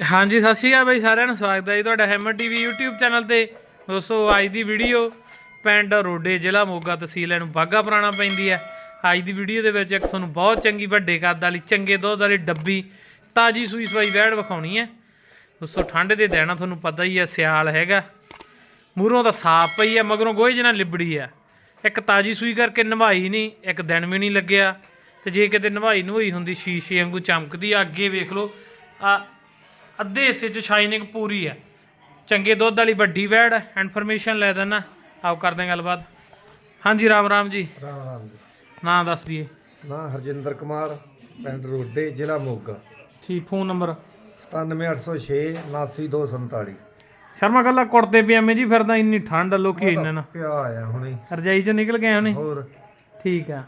ਹਾਂਜੀ, ਸਤਿ ਸ਼੍ਰੀ ਅਕਾਲ ਬਾਈ ਸਾਰਿਆਂ ਨੂੰ, ਸਵਾਗਤ ਹੈ ਜੀ ਤੁਹਾਡਾ ਹੈਮਰ ਟੀਵੀ YouTube ਚੈਨਲ ਤੇ। ਦੋਸਤੋ, ਅੱਜ ਦੀ ਵੀਡੀਓ ਪਿੰਡ ਰੋਡੇ ਜ਼ਿਲ੍ਹਾ ਮੋਗਾ ਤਹਿਸੀਲ ਨੂੰ ਬਾਗਾ ਪੁਰਾਣਾ ਪੈਂਦੀ ਹੈ। ਅੱਜ ਦੀ ਵੀਡੀਓ ਦੇ ਵਿੱਚ ਇੱਕ ਤੁਹਾਨੂੰ ਬਹੁਤ ਚੰਗੀ ਵੱਡੇ ਕੱਦ ਵਾਲੀ, ਚੰਗੇ ਦੁੱਧ ਵਾਲੀ ਡੱਬੀ, ਤਾਜੀ ਸੂਈ ਸਵਾਈ ਵੈੜ ਵਿਖਾਉਣੀ ਹੈ। ਦੋਸਤੋ ਠੰਡ ਦੇ ਦਿਨ ਤੁਹਾਨੂੰ ਪਤਾ ਹੀ ਹੈ, ਸਿਆਲ ਹੈਗਾ। ਮੂਹਰੋਂ ਤਾਂ ਸਾਫ਼ ਪਈ ਹੈ, ਮਗਰੋਂ ਗੋਹੇ ਜਿਹਨਾਂ ਲਿਬੜੀ ਆ ਇੱਕ ਤਾਜੀ ਸੂਈ ਕਰਕੇ ਨਵਾਈ ਨਹੀਂ, ਇੱਕ ਦਿਨ ਵੀ ਨਹੀਂ ਲੱਗਿਆ। ਤੇ ਜੇ ਕਿਤੇ ਨਵਾਈ ਨਵਾਈ ਹੁੰਦੀ, ਸ਼ੀਸ਼ੇ ਵਾਂਗੂ ਚਮਕਦੀ ਅੱਗੇ ਵੇਖ ਲਓ, ਆ ਅੱਧੇ ਹਿੱਸੇ 'ਚ ਸ਼ਾਈਨਿੰਗ ਪੂਰੀ ਹੈ ਚੰਗੇ ਦੁੱਧ ਵਾਲੀ ਵੱਡੀ ਵੈੜ ਹੈ ਇਨਫੋਰਮੇਸ਼ਨ ਲੈ ਦੇਣਾ ਆਓ ਕਰਦੇ ਹਾਂ ਗੱਲਬਾਤ। ਹਾਂਜੀ ਰਾਮ ਰਾਮ ਜੀ। ਰਾਮ ਰਾਮ ਜੀ। ਨਾਂ ਦੱਸ ਦਈਏ। ਨਾਂ ਹਰਜਿੰਦਰ ਕੁਮਾਰ ਪਿੰਡ ਰੋਡੇ ਜ਼ਿਲ੍ਹਾ ਮੋਗਾ। ਠੀਕ ਫੋਨ ਨੰਬਰ? 97806 79247 ਸ਼ਰਮਾ ਗੱਲਾਂ ਕੁੜਤੇ ਪਜਾਮੇ ਜੀ ਫਿਰਦਾ ਇੰਨੀ ਠੰਡ ਲੋਕੀ ਇੰਨਾ ਨਾ। ਪਿਆ ਆਇਆ ਹੁਣੇ। ਰਜਾਈ 'ਚੋਂ ਨਿਕਲ ਗਏ ਹੁਣੇ? ਹੋਰ। ਠੀਕ ਆ।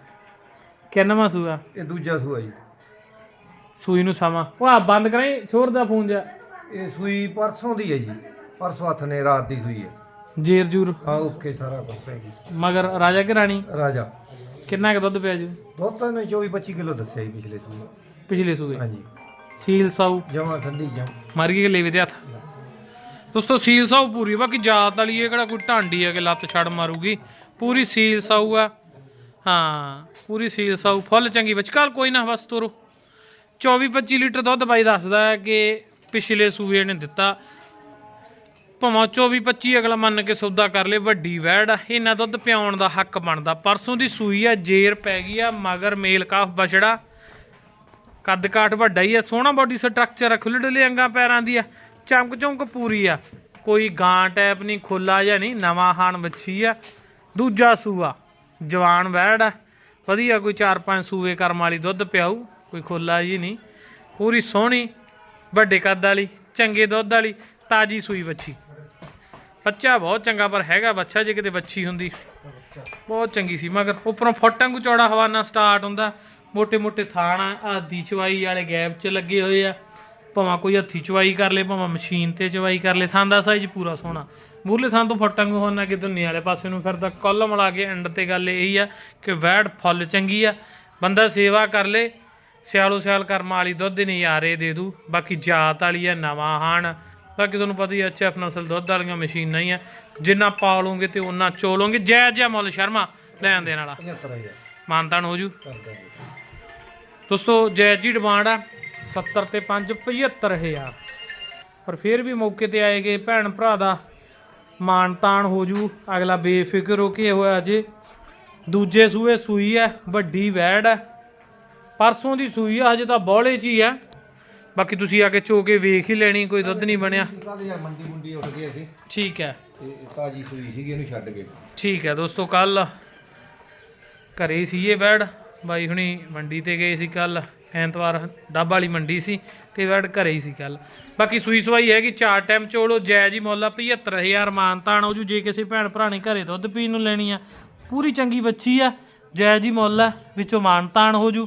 ਕਿੰਨਵਾਂ ਸੂਆ? ਇਹ ਦੂਜਾ ਸੂਆ ਜੀ। ਸੂਈ ਨੂੰ ਸਮਾਂ। ਉਹ ਆ ਬੰਦ ਕਰਾਈ ਸ਼ੋਰ ਦਾ ਫੋਨ ਜਾ ਇਹ ਸੂਈ ਪਰਸੋਂ ਦੀ ਹੈ ਜੀ। ਪਰਸੋਂ ਹੱਥ ਨੇ ਰਾਤ ਦੀ ਸੂਈ ਹੈ। ਜੇਰ ਜੂਰ। ਆ ਓਕੇ ਸਾਰਾ ਕੁਝ ਪੈ ਗਈ ਮਗਰ ਰਾਜਾ ਕਿ ਰਾਣੀ? ਰਾਜਾ। ਕਿੰਨਾ ਕੁ ਦੁੱਧ ਪਿਆ ਜੀ? ਦੁੱਧ ਤਾਂ ਨੇ 24 25 ਕਿਲੋ ਦੱਸਿਆ ਜੀ ਪਿਛਲੇ ਸੂਏ ਪਿਛਲੇ ਸੂਏ? ਹਾਂਜੀ। ਸੀਲ ਸਾਊ। ਜਮਾ ਠੰਡੀ ਜਮ। ਮਰ ਗਈ ਕਿ ਲੇਵੇ ਦੇ ਹੱਥ? ਦੋਸਤੋ ਸੀਲ ਸਾਊ ਪੂਰੀ। ਬਾਕੀ ਜਾਤ ਵਾਲੀ ਇਹ ਕਿਹੜਾ ਕੋਈ ਢਾਂਡੀ ਹੈ ਕਿ ਲੱਤ ਛੜ ਮਾਰੂਗੀ? ਪੂਰੀ ਸੀਲ ਸਾਊ ਆ। ਹਾਂ ਪੂਰੀ ਸੀਲ ਸਾਊ। ਫੁੱਲ ਚੰਗੀ। ਵਿਚਕਾਰ ਕੋਈ ਨਾ ਬਸ ਤੋਰੋ। 24 25 ਲੀਟਰ ਦੁੱਧ ਬਾਈ ਦੱਸਦਾ ਹੈ ਕਿ ਪਿਛਲੇ ਸੂਏ ਨੇ ਦਿੱਤਾ। ਭਾਵੇਂ 24 25 ਅਗਲਾ ਮੰਨ ਕੇ ਸੌਦਾ ਕਰ ਲੇ, ਵੱਡੀ ਵੈੜ ਆ। ਇਹਨਾਂ ਦੁੱਧ ਪਿਆਉਣ ਦਾ ਹੱਕ ਬਣਦਾ। ਪਰਸੋਂ ਦੀ ਸੂਈ ਆ, ਜੇਰ ਪੈ ਗਈ ਆ, ਮਗਰ ਮੇਲ ਕਾਫ ਬਛੜਾ। ਕੱਦ ਕਾਠ ਵੱਡਾ ਹੀ ਆ, ਸੋਹਣਾ ਬਾਡੀ ਸਟਰਕਚਰ ਆ ਖੁੱਲੇ ਡੁੱਲੇ ਅੰਗਾਂ ਪੈਰਾਂ ਦੀ ਆ। ਚਮਕ ਚਮਕ ਪੂਰੀ ਆ। ਕੋਈ ਗਾਂ ਟੈਪ ਨਹੀਂ ਖੁੱਲਾ ਜਾਂ ਨਹੀਂ, ਨਵਾਂ ਹਾਨ ਵੱਛੀ ਆ। ਦੂਜਾ ਸੂਆ, ਜਵਾਨ ਵੈੜ ਆ। ਵਧੀਆ ਕੋਈ 4-5 ਸੂਏ ਕਰਮ ਵਾਲੀ ਦੁੱਧ ਪਿਆਊ। ਕੋਈ ਖੋਲਾ ਜੀ ਨਹੀਂ। ਪੂਰੀ ਸੋਹਣੀ, ਵੱਡੇ ਕੱਦ ਵਾਲੀ, ਚੰਗੇ ਦੁੱਧ ਵਾਲੀ, ਤਾਜੀ ਸੂਈ ਵੱਛੀ। ਬੱਚਾ ਬਹੁਤ ਚੰਗਾ, ਪਰ ਹੈਗਾ ਬੱਚਾ ਜੇ ਕਿਤੇ ਵੱਛੀ ਹੁੰਦੀ। ਬਹੁਤ ਚੰਗੀ ਸੀ, ਮਗਰ ਉੱਪਰੋਂ ਫੋਟਾਂ ਨੂੰ ਚੌੜਾ ਹਵਾਨਾ ਸਟਾਰਟ ਹੁੰਦਾ। ਮੋਟੇ ਮੋਟੇ ਥਾਣ ਆ, ਆਦੀ ਚਵਾਈ ਵਾਲੇ ਗੈਪ 'ਚ ਲੱਗੇ ਹੋਏ ਆ। ਭਾਵੇਂ ਕੋਈ ਹੱਥੀ ਚਵਾਈ ਕਰ ਲੇ, ਭਾਵੇਂ ਮਸ਼ੀਨ ਤੇ ਚਵਾਈ ਕਰ ਲੇ, ਥਾਂ ਦਾ ਸਾਈਜ਼ ਪੂਰਾ ਸੋਹਣਾ। ਮੂਰਲੇ ਥਾਂ ਤੋਂ ਫਟਾਂ ਨੂੰ ਹੋਣਾ ਕਿ ਦੁਨੀਆ ਵਾਲੇ ਪਾਸੇ ਨੂੰ ਫਿਰਦਾ। ਕਾਲਮ ਲਾ ਕੇ ਐਂਡ ਤੇ ਗੱਲ ਇਹੀ ਆ ਕਿ ਵੈੜ ਫੁੱਲ ਚੰਗੀ ਆ। ਬੰਦਾ ਸੇਵਾ ਕਰ ਲੇ ਸਿਆਲੋ ਸਿਆਲ ਕਰਮਾਂ ਵਾਲੀ ਦੁੱਧ ਦੇ ਨਜ਼ਾਰੇ ਦੇ ਦੂ। ਬਾਕੀ ਜਾਤ ਵਾਲੀ ਆ ਨਵਾਂ ਹਾਣ। ਬਾਕੀ ਤੁਹਾਨੂੰ ਪਤਾ ਹੀ ਆ ਐਚਐਫ ਨਸਲ ਦੁੱਧ ਵਾਲੀਆਂ ਮਸ਼ੀਨਾਂ ਹੀ ਆ। ਜਿੰਨਾ ਪਾਲੋਗੇ ਤੇ ਉਹਨਾਂ ਚੋਲੋਗੇ। ਜੈ ਜੈ ਮੁੱਲ ਸ਼ਰਮਾ ਲੈਣ ਦੇਣ ਵਾਲਾ। 75000 ਮਾਨਤਾਨ ਹੋ ਜੀ। ਦੋਸਤੋ ਜੈ ਜੀ ਡਿਮਾਂਡ ਆ 70 ਤੇ 5 75000 ਪਰ ਫਿਰ ਵੀ ਮੌਕੇ ਤੇ ਆਏਗੇ ਭੈਣ ਭਰਾ ਦਾ ਮਾਨਤਾਨ ਹੋ ਜੂ। ਅਗਲਾ ਬੇਫਿਕਰ ਹੋ ਕੇ ਹੋਇਆ ਜੇ। ਦੂਜੇ ਸੂਏ ਸੂਈ ਹੈ ਵੱਡੀ ਵੈੜ ਹੈ ਪਰਸੋਂ ਦੀ ਸੂਈ ਆ ਹਜੇ ਤਾਂ ਬੋਲੇ 'ਚ ਹੀ ਆ। ਬਾਕੀ ਤੁਸੀਂ ਆ ਕੇ ਚੋ ਕੇ ਵੇਖ ਹੀ ਲੈਣੀ ਕੋਈ ਦੁੱਧ ਨਹੀਂ ਬਣਿਆ। ਕੱਲ ਯਾਰ ਮੰਡੀ ਮੁੰਡੀ ਉੱਠ ਗਏ ਅਸੀਂ। ਠੀਕ ਹੈ। ਤੇ ਤਾਜੀ ਸੂਈ ਸੀਗੀ ਇਹਨੂੰ ਛੱਡ ਗਏ ਠੀਕ ਹੈ ਦੋਸਤੋ ਕੱਲ ਘਰੇ ਸੀ ਇਹ ਵੈੜ। ਬਾਈ ਹੁਣੀ ਮੰਡੀ ਤੇ ਗਏ ਸੀ ਕੱਲ ਐਤਵਾਰ ਡੱਬ ਵਾਲੀ ਮੰਡੀ ਸੀ ਤੇ ਵੈੜ ਘਰੇ ਹੀ ਸੀ ਕੱਲ ਬਾਕੀ ਸੂਈ ਸਵਾਈ ਹੈਗੀ ਚਾਰ ਟਾਈਮ ਚੋਲੋ ਜਾਇਜ਼ ਹੀ ਮੁੱਲ ਆ 75000 ਮਾਨਤਾਨ ਹੋ ਜੂ ਜੇ ਕਿਸੇ ਭੈਣ ਭਰਾ ਨੇ ਘਰੇ ਦੁੱਧ ਪੀਣ ਨੂੰ ਲੈਣੀ ਆ। ਪੂਰੀ ਚੰਗੀ ਬੱਚੀ ਆ ਜਾਇਜ਼ ਹੀ ਮੁੱਲ ਆ ਵਿੱਚੋਂ ਮਾਨਤਾਨ ਹੋ ਜੂ।